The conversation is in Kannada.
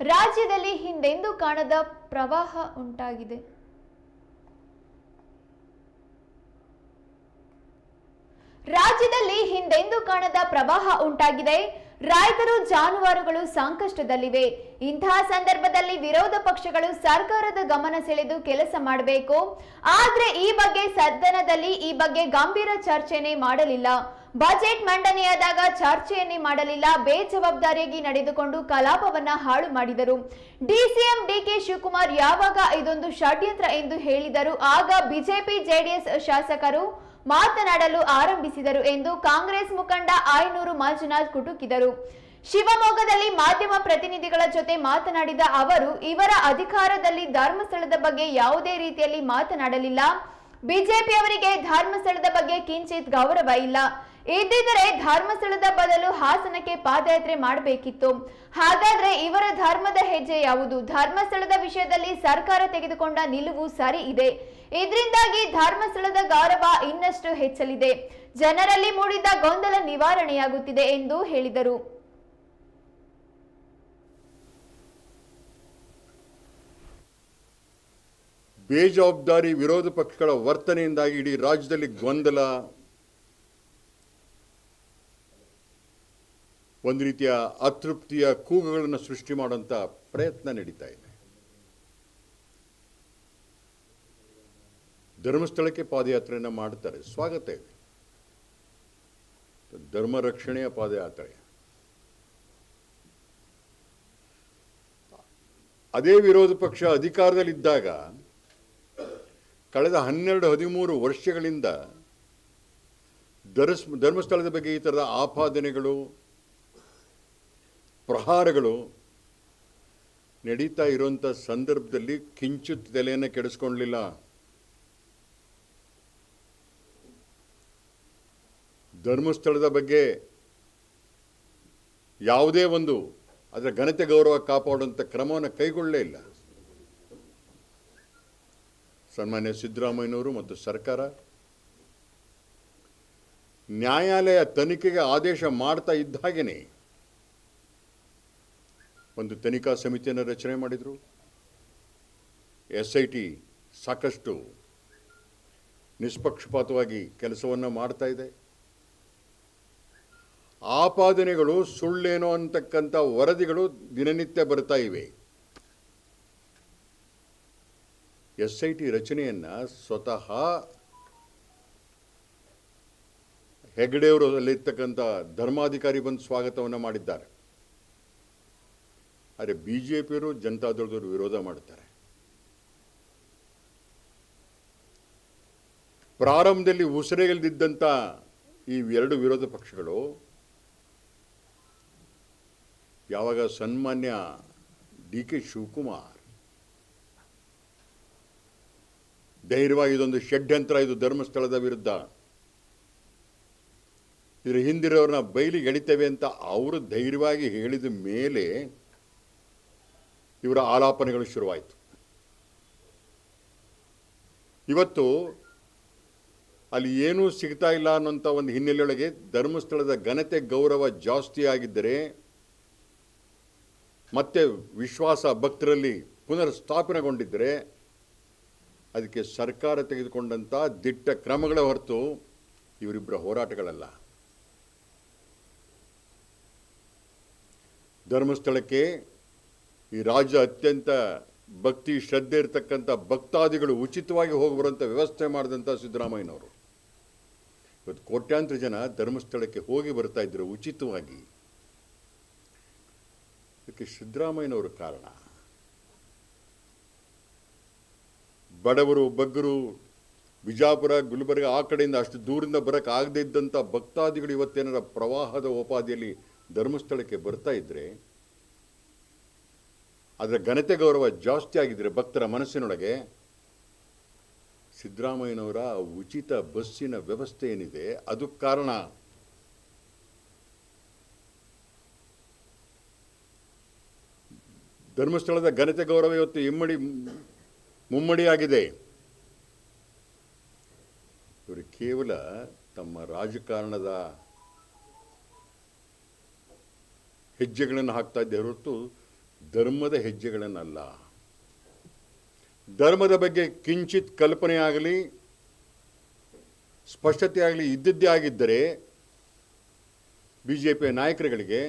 ರಾಜ್ಯದಲ್ಲಿ ಹಿಂದೆಂದೂ ಕಾಣದ ಪ್ರವಾಹ ಉಂಟಾಗಿದೆ. ರಾಜ್ಯದಲ್ಲಿ ಹಿಂದೆಂದೂ ಕಾಣದ ಪ್ರವಾಹ ಉಂಟಾಗಿದೆ. ರೈತರು ಜಾನುವಾರುಗಳು ಸಂಕಷ್ಟದಲ್ಲಿವೆ. ಇಂತಹ ಸಂದರ್ಭದಲ್ಲಿ ವಿರೋಧ ಪಕ್ಷಗಳು ಸರ್ಕಾರದ ಗಮನ ಸೆಳೆದು ಕೆಲಸ ಮಾಡಬೇಕು. ಆದ್ರೆ ಈ ಬಗ್ಗೆ ಸದನದಲ್ಲಿ ಈ ಬಗ್ಗೆ ಗಂಭೀರ ಚರ್ಚೆನೆ ಮಾಡಲಿಲ್ಲ. ಬಜೆಟ್ ಮಂಡನೆಯಾದಾಗ ಚರ್ಚೆಯನ್ನೇ ಮಾಡಲಿಲ್ಲ. ಬೇಜವಾಬ್ದಾರಿಯಾಗಿ ನಡೆದುಕೊಂಡು ಕಲಾಪವನ್ನ ಹಾಳು ಮಾಡಿದರು. ಡಿಸಿಎಂ ಡಿಕೆ ಶಿವಕುಮಾರ್ ಯಾವಾಗ ಇದೊಂದು ಷಡ್ಯಂತ್ರ ಎಂದು ಹೇಳಿದರು. ಆಗ ಬಿಜೆಪಿ ಜೆಡಿಎಸ್ ಶಾಸಕರು ಮಾತನಾಡಲು ಆರಂಭಿಸಿದರು ಎಂದು ಕಾಂಗ್ರೆಸ್ ಮುಖಂಡ ಆಯನೂರು ಮಂಜುನಾಥ್ ಕುಟುಕಿದರು. ಶಿವಮೊಗ್ಗದಲ್ಲಿ ಮಾಧ್ಯಮ ಪ್ರತಿನಿಧಿಗಳ ಜೊತೆ ಮಾತನಾಡಿದ ಅವರು, ಇವರ ಅಧಿಕಾರದಲ್ಲಿ ಧರ್ಮಸ್ಥಳದ ಬಗ್ಗೆ ಯಾವುದೇ ರೀತಿಯಲ್ಲಿ ಮಾತನಾಡಲಿಲ್ಲ. ಬಿಜೆಪಿಯವರಿಗೆ ಧರ್ಮಸ್ಥಳದ ಬಗ್ಗೆ ಕಿಂಚಿತ್ ಗೌರವ ಇಲ್ಲ. ಇದ್ದಿದ್ದರೆ ಧರ್ಮಸ್ಥಳದ ಬದಲು ಹಾಸನಕ್ಕೆ ಪಾದಯಾತ್ರೆ ಮಾಡಬೇಕಿತ್ತು. ಹಾಗಾದ್ರೆ ಇವರ ಧರ್ಮದ ಹೆಜ್ಜೆ ಯಾವುದು? ಧರ್ಮಸ್ಥಳದ ವಿಷಯದಲ್ಲಿ ಸರ್ಕಾರ ತೆಗೆದುಕೊಂಡ ನಿಲುವು ಸರಿ ಇದೆ. ಇದರಿಂದಾಗಿ ಧರ್ಮಸ್ಥಳದ ಗೌರವ ಇನ್ನಷ್ಟು ಹೆಚ್ಚಲಿದೆ. ಜನರಲ್ಲಿ ಮೂಡಿದ ಗೊಂದಲ ನಿವಾರಣೆಯಾಗುತ್ತಿದೆ ಎಂದು ಹೇಳಿದರು. ಬೇಜವಾಬ್ದಾರಿ ವಿರೋಧ ಪಕ್ಷಗಳ ವರ್ತನೆಯಿಂದಾಗಿ ಇಡೀ ರಾಜ್ಯದಲ್ಲಿ ಗೊಂದಲ ಒಂದು ರೀತಿಯ ಅತೃಪ್ತಿಯ ಕೂಗುಗಳನ್ನು ಸೃಷ್ಟಿ ಮಾಡುವಂಥ ಪ್ರಯತ್ನ ನಡೀತಾ ಇದೆ. ಧರ್ಮಸ್ಥಳಕ್ಕೆ ಪಾದಯಾತ್ರೆಯನ್ನು ಮಾಡ್ತಾರೆ. ಸ್ವಾಗತ ಇದೆ. ಧರ್ಮ ರಕ್ಷಣೆಯ ಪಾದಯಾತ್ರೆ. ಅದೇ ವಿರೋಧ ಪಕ್ಷ ಅಧಿಕಾರದಲ್ಲಿದ್ದಾಗ ಕಳೆದ ಹನ್ನೆರಡು, ಹದಿಮೂರು ವರ್ಷಗಳಿಂದ ಧರ್ಮಸ್ಥಳದ ಬಗ್ಗೆ ಈ ಥರದ ಆಪಾದನೆಗಳು ಪ್ರಹಾರಗಳು ನಡೀತಾ ಇರುವಂಥ ಸಂದರ್ಭದಲ್ಲಿ ಕಿಂಚಿತ್ ತಲೆಯನ್ನು ಕೆಡಿಸ್ಕೊಳ್ಳಲಿಲ್ಲ ಧರ್ಮಸ್ಥಳದ ಬಗ್ಗೆ ಯಾವುದೇ ಒಂದು ಅದರ ಘನತೆ ಗೌರವ ಕಾಪಾಡುವಂಥ ಕ್ರಮವನ್ನು ಕೈಗೊಳ್ಳಲೇ ಇಲ್ಲ. ಸನ್ಮಾನ್ಯ ಸಿದ್ದರಾಮಯ್ಯನವರು ಮತ್ತು ಸರ್ಕಾರ ನ್ಯಾಯಾಲಯ ತನಿಖೆಗೆ ಆದೇಶ ಮಾಡ್ತಾ ಇದ್ದ ಹಾಗೇನೆ. ಒಂದು ತನಿಖಾ ಸಮಿತಿಯನ್ನು ರಚನೆ ಮಾಡಿದರು. ಎಸ್ ಐ ಟಿ ಸಾಕಷ್ಟು ನಿಷ್ಪಕ್ಷಪಾತವಾಗಿ ಕೆಲಸವನ್ನು ಮಾಡ್ತಾ ಇದೆ. ಆಪಾದನೆಗಳು ಸುಳ್ಳೇನೋ ಅಂತಕ್ಕಂಥ ವರದಿಗಳು ದಿನನಿತ್ಯ ಬರ್ತಾ ಇವೆ. ಎಸ್ ಐ ಟಿ ರಚನೆಯನ್ನು ಸ್ವತಃ ಹೆಗ್ಡೆಯವರು ಅಲ್ಲಿರ್ತಕ್ಕಂಥ ಧರ್ಮಾಧಿಕಾರಿ ಬಂದು ಸ್ವಾಗತವನ್ನು ಮಾಡಿದ್ದಾರೆ. ಆದರೆ ಬಿ ಜೆ ಪಿಯವರು ಜನತಾದಳದವರು ವಿರೋಧ ಮಾಡ್ತಾರೆ. ಪ್ರಾರಂಭದಲ್ಲಿ ಉಸಿರೆಗೆಲ್ದಿದ್ದಂಥ ಈ ಎರಡು ವಿರೋಧ ಪಕ್ಷಗಳು ಯಾವಾಗ ಸನ್ಮಾನ್ಯ ಡಿ ಕೆ ಶಿವಕುಮಾರ್, ಧೈರ್ಯವಾಗಿ ಇದೊಂದು ಷಡ್ಯಂತ್ರ, ಇದು ಧರ್ಮಸ್ಥಳದ ವಿರುದ್ಧ, ಇದರ ಹಿಂದಿರೋರನ್ನ ಬೈಲಿಗೆ ಎಳಿತೇವೆ ಅಂತ ಅವರು ಧೈರ್ಯವಾಗಿ ಹೇಳಿದ ಮೇಲೆ ಇವರ ಆಲಾಪನೆಗಳು ಶುರುವಾಯಿತು. ಇವತ್ತು ಅಲ್ಲಿ ಏನೂ ಸಿಗ್ತಾ ಇಲ್ಲ ಅನ್ನೋಂಥ ಒಂದು ಹಿನ್ನೆಲೆಯೊಳಗೆ ಧರ್ಮಸ್ಥಳದ ಘನತೆ ಗೌರವ ಜಾಸ್ತಿ ಆಗಿದ್ದರೆ ಮತ್ತೆ ವಿಶ್ವಾಸ ಭಕ್ತರಲ್ಲಿ ಪುನರ್ ಸ್ಥಾಪನೆಗೊಂಡಿದ್ದರೆ ಅದಕ್ಕೆ ಸರ್ಕಾರ ತೆಗೆದುಕೊಂಡಂಥ ದಿಟ್ಟ ಕ್ರಮಗಳ ಹೊರತು ಇವರಿಬ್ಬರ ಹೋರಾಟಗಳಲ್ಲ. ಧರ್ಮಸ್ಥಳಕ್ಕೆ ಈ ರಾಜ್ಯ ಅತ್ಯಂತ ಭಕ್ತಿ, ಶ್ರದ್ಧೆ ಇರತಕ್ಕಂಥ ಭಕ್ತಾದಿಗಳು ಉಚಿತವಾಗಿ ಹೋಗಿ ಬರುವಂಥ ವ್ಯವಸ್ಥೆ ಮಾಡಿದಂಥ ಸಿದ್ದರಾಮಯ್ಯನವರು. ಇವತ್ತು ಕೋಟ್ಯಾಂತರ ಜನ ಧರ್ಮಸ್ಥಳಕ್ಕೆ ಹೋಗಿ ಬರ್ತಾ ಇದ್ದರು ಉಚಿತವಾಗಿ. ಇದಕ್ಕೆ ಸಿದ್ದರಾಮಯ್ಯನವರು ಕಾರಣ. ಬಡವರು, ಬಗ್ಗರು, ಬಿಜಾಪುರ, ಗುಲ್ಬರ್ಗ ಆ ಕಡೆಯಿಂದ ಅಷ್ಟು ದೂರಿಂದ ಬರಕ್ಕೆ ಆಗದೇ ಇದ್ದಂಥ ಭಕ್ತಾದಿಗಳು ಇವತ್ತೇನಾರ ಪ್ರವಾಹದ ಉಪಾಧಿಯಲ್ಲಿ ಧರ್ಮಸ್ಥಳಕ್ಕೆ ಬರ್ತಾ ಇದ್ರೆ ಅದರ ಘನತೆ ಗೌರವ ಜಾಸ್ತಿ ಆಗಿದ್ರೆ ಭಕ್ತರ ಮನಸ್ಸಿನೊಳಗೆ ಸಿದ್ದರಾಮಯ್ಯನವರ ಉಚಿತ ಬಸ್ಸಿನ ವ್ಯವಸ್ಥೆ ಏನಿದೆ, ಅದು ಕಾರಣ. ಧರ್ಮಸ್ಥಳದ ಘನತೆ ಗೌರವ ಇವತ್ತು ಇಮ್ಮಡಿ ಮುಮ್ಮಡಿಯಾಗಿದೆ ಇವರು ಕೇವಲ ತಮ್ಮ ರಾಜಕಾರಣದ ಹೆಜ್ಜೆಗಳನ್ನು ಹಾಕ್ತಾ ಇದ್ದೆ ಹೊರತು ಧರ್ಮದ ಹೆಜ್ಜೆಗಳನ್ನಲ್ಲ. ಧರ್ಮದ ಬಗ್ಗೆ ಕಿಂಚಿತ್ ಕಲ್ಪನೆ ಆಗಲಿ, ಸ್ಪಷ್ಟತೆ ಆಗಲಿ ಇದ್ದದ್ದೇ ಆಗಿದ್ದರೆ ಬಿ ಜೆ ಪಿಯ ನಾಯಕರುಗಳಿಗೆ